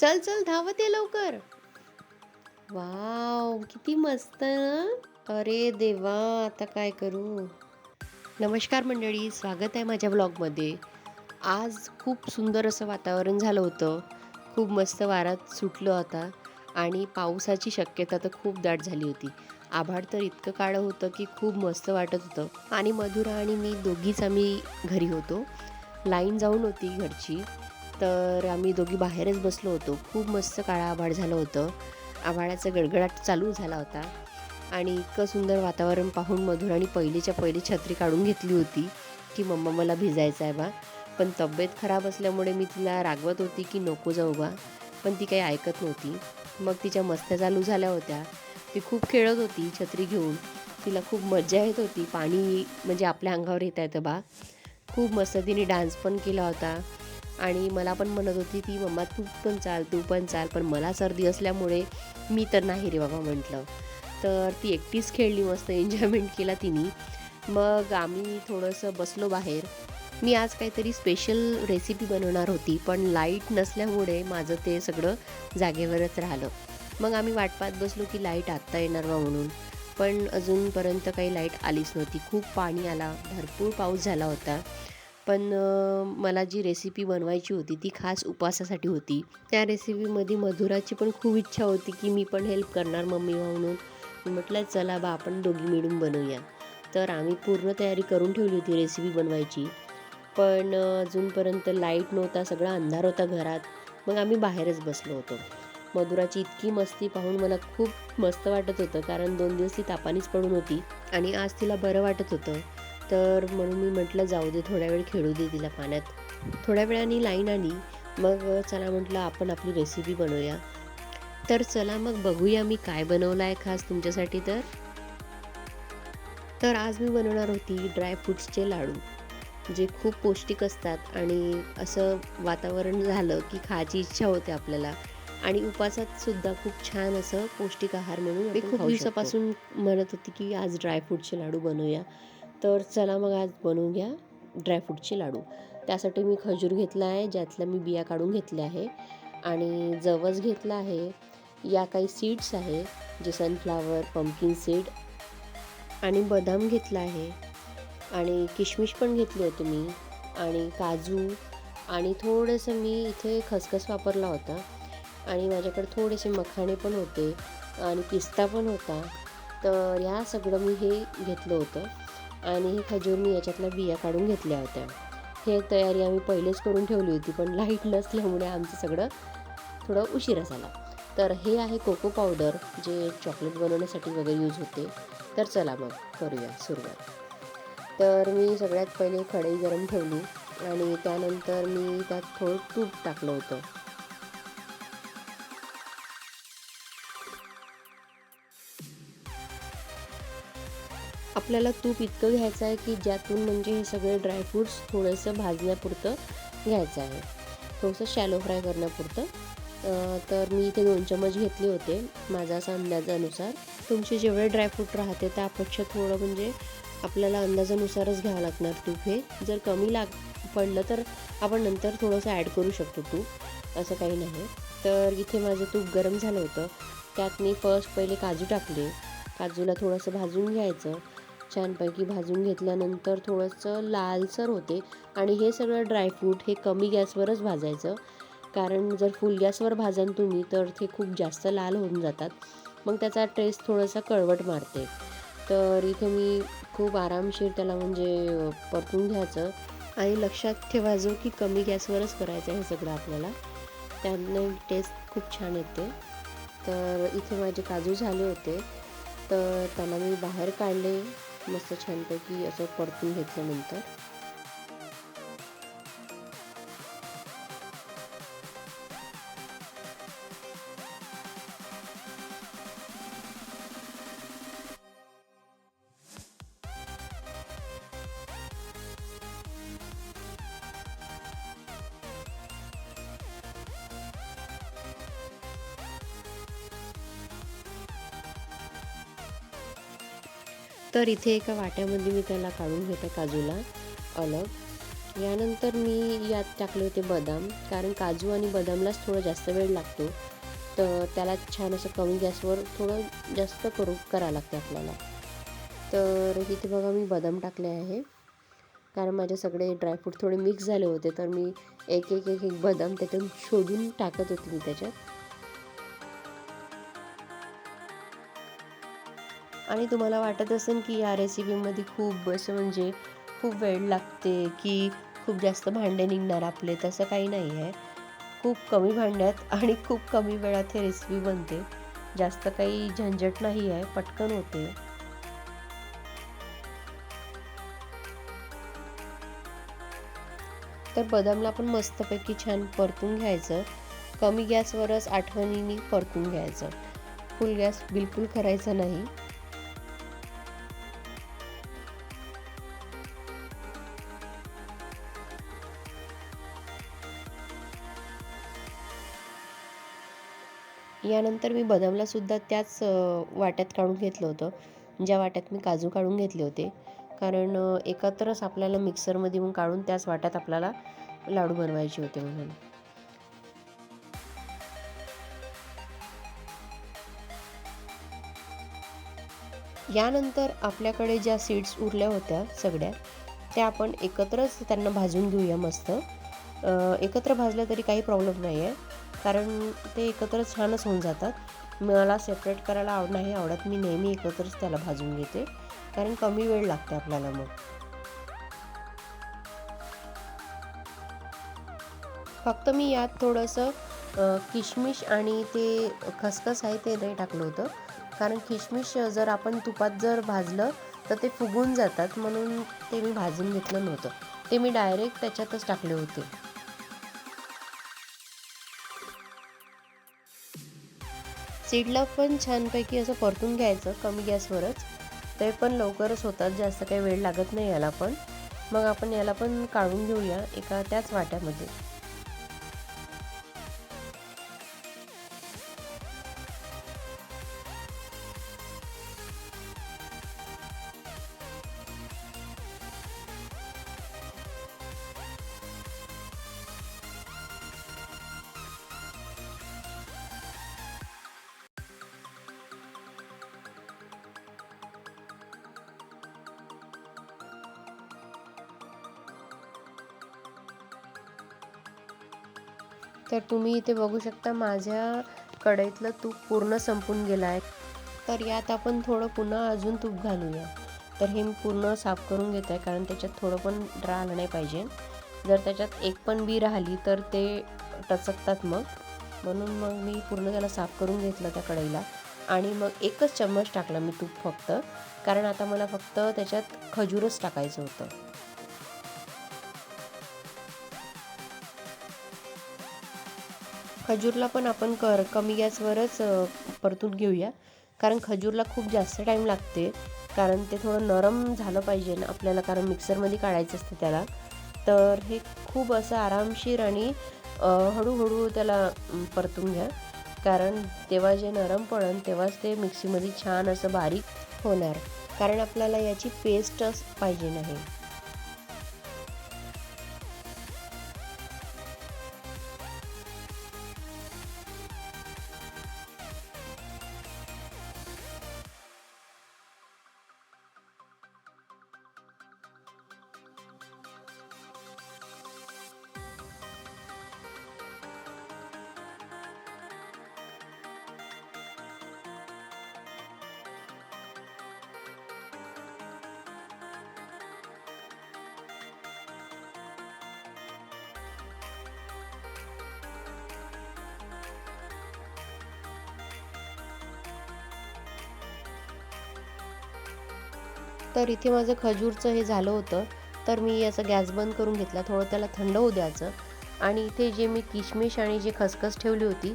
चल चल धावत ये लवकर. वाव किती मस्त ना? अरे देवा आता काय करू? नमस्कार मंडळी स्वागत आहे माझ्या ब्लॉगमध्ये आज खूप सुंदर असं वातावरण झालं होतं. खूप मस्त वारात सुटलं होता आणि पावसाची शक्यता तर खूप दाट झाली होती. आभाळ तर इतकं काळं होतं की खूप मस्त वाटत होतं. आणि मधुरा आणि मी दोघीच आम्ही घरी होतो. लाईन जाऊन होती घरची. तर आम्ही दोघी बाहेरच बसलो होतो. खूप मस्त काळा आभाळ झालं होतं. आभाळाचा गडगडाट चालू झाला होता. आणि इतकं सुंदर वातावरण पाहून मधुराने पहिलीच्या पहिली छत्री काढून घेतली होती की मम्मा मला भिजायचं आहे बा. पण तब्येत खराब असल्यामुळे मी तिला रागवत होती की नको जाऊ बा. पण ती काही ऐकत नव्हती. मग तिच्या मस्त्या चालू झाल्या होत्या. ती खूप खेळत होती छत्री घेऊन. तिला खूप मज्जा येत होती. पाणी म्हणजे आपल्या अंगावर येत येतं बा. खूप मस्त तिने डान्स पण केला होता. आणि मला पण म्हणत होती ती मम्मा तू पण चाल तू पण चाल पण मला सर्दी असल्यामुळे मी तर नाही रे बाबा म्हटलं. तर ती एकटीच खेळली मस्त एन्जॉयमेंट केला तिने. मग आम्ही थोडंसं बसलो बाहेर. मी आज काहीतरी स्पेशल रेसिपी बनवणार होती पण लाइट नसल्यामुळे माझं ते सगळं जागेवरच राहिलं. मग आम्ही वाटपात बसलो की लाइट आत्ता येणार बा म्हणून. पण अजूनपर्यंत काही लाइट आलीच नव्हती. खूप पाणी आला भरपूर पाऊस झाला होता. पण मला जी रेसिपी बनवायची होती ती खास उपवासासाठी होती. त्या रेसिपीमध्ये मधुराची पण खूप इच्छा होती की मी पण हेल्प करणार मम्मी म्हणून. मी म्हटलं चला बा आपण दोघी मिळून बनवूया. तर आम्ही पूर्ण तयारी करून ठेवली होती रेसिपी बनवायची. पण अजूनपर्यंत लाइट नव्हता सगळा अंधार होता घरात. मग आम्ही बाहेरच बसलो होतो. मधुराची इतकी मस्ती पाहून मला खूप मस्त वाटत होतं कारण दोन दिवस ती तापानीच पडून होती. आणि आज तिला बरं वाटत होतं. तर म्हणून मी म्हटलं जाऊ दे थोड्या वेळ खेळू दे तिला पाण्यात. थोड्या वेळाने लाईन आली. मग चला म्हटलं आपण आपली रेसिपी बनवूया. तर चला मग बघूया मी काय बनवलं आहे खास तुमच्यासाठी तर. तर आज मी बनवणार होती ड्रायफ्रूट्सचे लाडू जे खूप पौष्टिक असतात आणि असं वातावरण झालं की खायची इच्छा होते आपल्याला. आणि उपासात सुद्धा खूप छान असं पौष्टिक आहार म्हणून मी खूप दिवसापासून म्हणत होती की आज ड्रायफ्रूटचे लाडू बनवूया. तर चला मग आज बनवून घ्या ड्रायफ्रूटचे लाडू. त्यासाठी मी खजूर घेतला आहे ज्यातल्या मी बिया काढून घेतल्या आहे. आणि जवस घेतला आहे. या काही सीड्स आहे जे सनफ्लावर पंपकिन सीड आणि बदाम घेतला आहे. आणि किशमिश पण घेतली होती मी आणि काजू आणि थोडंसं मी इथे खसखस वापरला होता. आणि माझ्याकडे थोडेसे मखाणे पण होते आणि पिस्ता पण होता. तर ह्या सगळं मी हे घेतलं होतं. आणि ही खजूर मी याच्यातल्या बिया काढून घेतल्या होत्या. हे तयारी आम्ही पहिलेच करून ठेवली होती पण लाइट नसल्यामुळे आमचं सगळं थोडं उशिरा झाला. तर हे आहे कोको पावडर जे चॉकलेट बनवण्यासाठी वगैरे यूज होते. तर चला मग करूया सुरुवात. तर मी सगळ्यात पहिले कढई गरम ठेवली आणि त्यानंतर मी त्यात थोडं तूप टाकलं होतं. आपल्याला तूप इतकं घ्यायचं आहे की ज्यातून म्हणजे हे सगळे ड्रायफ्रूट्स थोडंसं भाजण्यापुरतं घ्यायचं आहे. थोडंसं शॅलो फ्राय करण्यापुरतं. तर मी इथे दोन चमच घेतले होते माझा असा अंदाजानुसार. तुमचे जेवढे ड्रायफ्रूट राहते त्यापेक्षा थोडं म्हणजे आपल्याला अंदाजानुसारच घ्यावं लागणार तूप हे. जर कमी लाग पडलं तर आपण नंतर थोडंसं ॲड करू शकतो तूप. असं काही नाही. तर इथे माझं तूप गरम झालं होतं. त्यात मी फर्स्ट पहिले काजू टाकले. काजूला थोडंसं भाजून घ्यायचं. छानपैकी भाजून घेतल्यानंतर थोडंसं लालसर होते. आणि हे सगळं ड्रायफ्रूट हे कमी गॅसवरच भाजायचं. कारण जर फुल गॅसवर भाजाल तुम्ही तर ते खूप जास्त लाल होऊन जातात. मग त्याचा टेस्ट थोडासा कळवट मारते. तर इथे मी खूप आरामशीर त्याला म्हणजे परतून घ्यायचं. आणि लक्षात ठेवायचं की कमी गॅसवरच करायचं हे सगळं आपल्याला. त्याने टेस्ट खूप छान येते. तर इथे माझे काजू झाले होते. तर त्याला मी बाहेर काढले. मस्त छानपैकी असं परतून घेतल्यानंतर तर इथे एका वाट्यामध्ये मी त्याला काढून घेते काजूला अलग. यानंतर मी यात टाकले होते बदाम कारण काजू आणि बदामलाच थोडा जास्त वेळ लागतो. तर त्याला छान असं कमी गॅसवर थोडं जास्त करू करावं लागते आपल्याला. तर इथे बघा मी बदाम टाकले आहे. कारण माझे सगळे ड्रायफ्रूट थोडे मिक्स झाले होते तर मी एक एक एक एक बदाम त्याच्यातून शोधून टाकत होते मी त्याच्यात. आणि तुम्हाला वाटत असेल की या रेसिपीमध्ये खूप असं म्हणजे खूप वेळ लागते की खूप जास्त भांडे निघणार आपले तसं काही नाही आहे. खूप कमी भांड्यात आणि खूप कमी वेळात हे रेसिपी बनते. जास्त काही झंझट नाही आहे पटकन होते. तर बदामला पण मस्तपैकी छान परतून घ्यायचं. कमी गॅसवरच आठवणीने परतून घ्यायचं. फुल गॅस बिलकुल करायचा नाही. यानंतर मी बदामलासुद्धा त्याच वाट्यात काढून घेतलं होतं. ज्या वाट्यात मी काजू काढून घेतले होते. कारण एकत्रच आपल्याला मिक्सरमध्ये मग काढून त्याच वाट्यात आपल्याला लाडू बनवायचे होते म्हणून. यानंतर आपल्याकडे ज्या सीड्स उरल्या होत्या सगळ्या त्या आपण एकत्रच त्यांना भाजून घेऊया मस्त. एकत्र भाजल्या तरी काही प्रॉब्लेम नाही आहे कारण ते एकत्र छानच होऊन जातात. मला सेपरेट करायला आव नाही आवडत. मी नेहमी एकत्रच त्याला भाजून घेते. कारण कमी वेळ लागते आपल्याला मग. फक्त मी यात थोडंसं किशमिश आणि ते खसखस आहे ते नाही टाकलं होतं. कारण किशमिश जर आपण तुपात जर भाजलं तर ते फुगून जातात. म्हणून ते मी भाजून घेतलं नव्हतं. ते मी डायरेक्ट त्याच्यातच टाकले होते. सीडला पण छानपैकी असं परतून घ्यायचं कमी गॅसवरच. ते पण लवकरच होतात जास्त काही वेळ लागत नाही याला पण. मग आपण याला पण काढून घेऊया एका त्याच वाट्यामध्ये. तर तुम्ही इथे बघू शकता माझ्या कढईतलं तूप पूर्ण संपून गेलं आहे. तर यात आपण थोडं पुन्हा अजून तूप घालूया. तर हे मी पूर्ण साफ करून घेत आहे कारण त्याच्यात थोडं पण राहिलं नाही पाहिजे. जर त्याच्यात एक पण बी राहिली तर ते टचकतात मग. म्हणून मग मी पूर्ण त्याला साफ करून घेतलं त्या कढईला. आणि मग एकच चम्मच टाकला मी तूप फक्त. कारण आता मला फक्त त्याच्यात खजूरच टाकायचं होतं. खजूरला पण आपण कर कमी गॅसवरच परतून घेऊया. कारण खजूरला खूप जास्त टाईम लागते. कारण ते थोडं नरम झालं पाहिजे ना आपल्याला कारण मिक्सरमध्ये काढायचं असतं त्याला. तर हे खूप असं आरामशीर आणि हळूहळू त्याला परतून घ्या. कारण तेव्हा जे नरम पडन तेव्हाच ते मिक्सीमध्ये छान असं बारीक होणार. कारण आपल्याला याची पेस्टच पाहिजे नाही. तर इथे माझं खजूरचं हे झालं होतं. तर मी असं गॅस बंद करून घेतला. थोडं त्याला थंड होऊ द्यायचं. आणि इथे जे मी किशमिश आणि जे खसखस ठेवली होती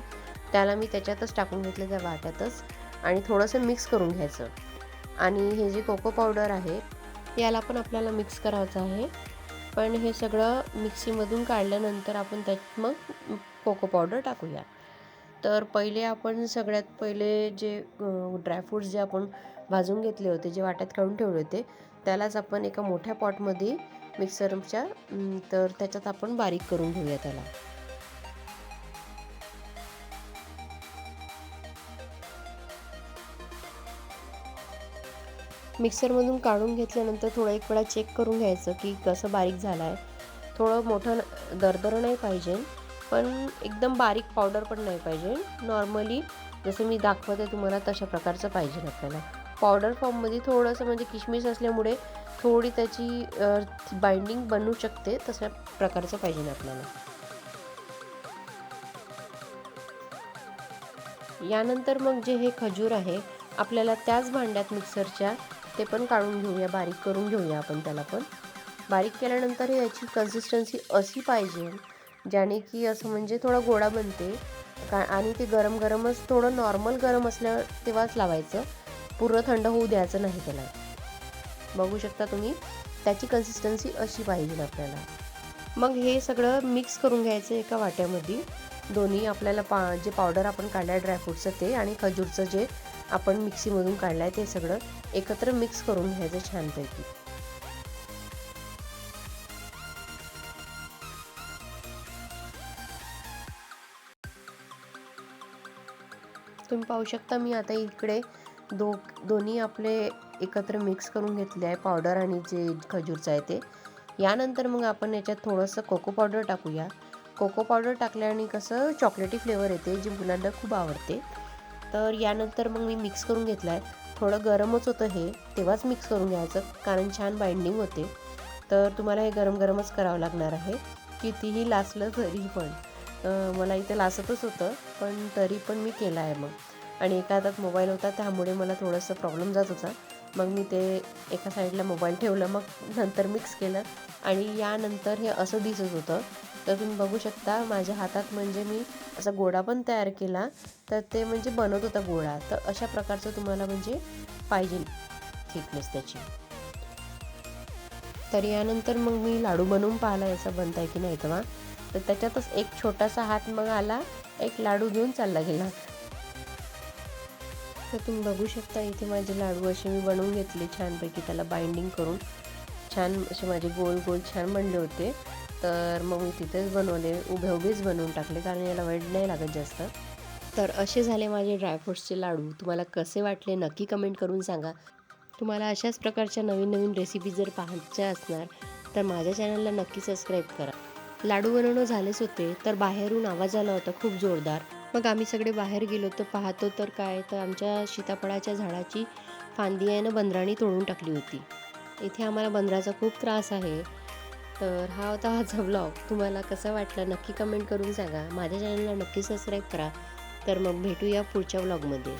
त्याला मी त्याच्यातच टाकून घेतलं त्या वाट्यातच. आणि थोडंसं मिक्स करून घ्यायचं. आणि हे जे कोको पावडर आहे याला पण आपल्याला मिक्स करायचं आहे. पण हे सगळं मिक्सीमधून काढल्यानंतर आपण त्यात मग कोको पावडर टाकूया तर पहिले आपण सगळ्यात पहिले जे ड्रायफ्रूट्स जे आपण भाजून घेतले होते जे वाट्यात काढून ठेवले होते त्यालाच आपण एका मोठ्या पॉटमध्ये मिक्सरच्या तर त्याच्यात आपण बारीक करून घेऊया त्याला. मिक्सरमधून काढून घेतल्यानंतर थोडं एक वेळा चेक करून घ्यायचं की कसं बारीक झालं आहे थोडं मोठं दरदर नाही पाहिजे. पण एकदम बारीक पावडर पण नाही पाहिजे. नॉर्मली जसं मी दाखवते तुम्हाला तशा प्रकारचं पाहिजे आपल्याला. पावडर फॉर्ममध्ये थोडंसं म्हणजे किशमिश असल्यामुळे थोडी त्याची बाइंडिंग बनू शकते तशा प्रकारचं पाहिजे आपल्याला. यानंतर मग जे हे खजूर आहे आपल्याला त्याच भांड्यात मिक्सरच्या ते पण काढून घेऊया बारीक करून घेऊया आपण त्याला पण. बारीक केल्यानंतर याची कन्सिस्टन्सी अशी पाहिजे ज्याने की असं म्हणजे थोडा गोडा बनते. का आणि ते गरम गरमच थोडं नॉर्मल गरम असल्या तेव्हाच लावायचं. पूर्ण थंड होऊ द्यायचं नाही त्याला. बघू शकता तुम्ही त्याची कन्सिस्टन्सी अशी पाहिजे आपल्याला. मग हे सगळं मिक्स करून घ्यायचं एका वाट्यामध्ये. दोन्ही आपल्याला पा जे पावडर आपण काढलं आहे ड्रायफ्रूटचं ते आणि खजूरचं जे आपण मिक्सीमधून काढलं आहे ते सगळं एकत्र मिक्स करून घ्यायचं छानपैकी. तुम्ही पाहू शकता मी आता इकडे दो दोन्ही आपले एकत्र मिक्स करून घेतले आहे पावडर आणि जे खजूरचं आहे ते. यानंतर मग आपण याच्यात थोडंसं कोको पावडर टाकूया. कोको पावडर टाकल्याने कसं चॉकलेटी फ्लेवर येते जे मुलांना खूप आवडते. तर यानंतर मग मी मिक्स करून घेतला आहे थोडं गरमच होतं हे तेव्हाच मिक्स करून घ्यायचं कारण छान बाइंडिंग होते. तर तुम्हाला हे गरम गरमच करावं लागणार आहे. कितीही लासलं तरी पण. मला इथे लासतच होतं पण तरी पण मी केलं आहे मग. आणि एका हातात मोबाईल होता त्यामुळे मला थोडंसं प्रॉब्लेम जात होता. मग मी ते एका साईडला मोबाईल ठेवलं मग नंतर मिक्स केलं. आणि यानंतर हे असं दिसत होतं. तर तुम्ही बघू शकता माझ्या हातात म्हणजे मी असा गोळा पण तयार केला. तर ते म्हणजे बनत होता गोळा. तर अशा प्रकारचं तुम्हाला म्हणजे पाहिजे थिकनेस त्याची. तर यानंतर मग मी लाडू बनवून पाहिला याचा बनता आहे की नाही तेव्हा. तर त्याच्यातच एक छोटासा हात मग आला एक लाडू घेऊन चालला गेला. तर तुम्ही बघू शकता इथे माझे लाडू असे मी बनवून घेतले छानपैकी. त्याला बाइंडिंग करून छान असे माझे गोल गोल छान बनले होते. तर मग मी तिथेच बनवले उभे उभेच बनवून टाकले कारण याला वेळ नाही लागत जास्त. तर असे झाले माझे ड्रायफ्रूट्सचे लाडू. तुम्हाला कसे वाटले नक्की कमेंट करून सांगा. तुम्हाला अशाच प्रकारच्या नवीन नवीन रेसिपी जर पाहायच्या असणार तर माझ्या चॅनलला नक्की सबस्क्राईब करा. लाडू झालेच होते तर बाहेरून आवाज आला होता खूप जोरदार. मग आम्ही सगळे बाहेर गेलो तर पाहतो तर काय तर आमच्या सीताफळाच्या झाडाची फांदी आहे ना बंदराने तोडून टाकली होती. इथे आम्हाला बंदराचा खूप त्रास आहे. तर हा होता माझा ब्लॉग तुम्हाला कसा वाटला नक्की कमेंट करून सांगा. माझ्या चॅनलला नक्की सबस्क्राईब करा. तर मग भेटूया पुढच्या ब्लॉगमध्ये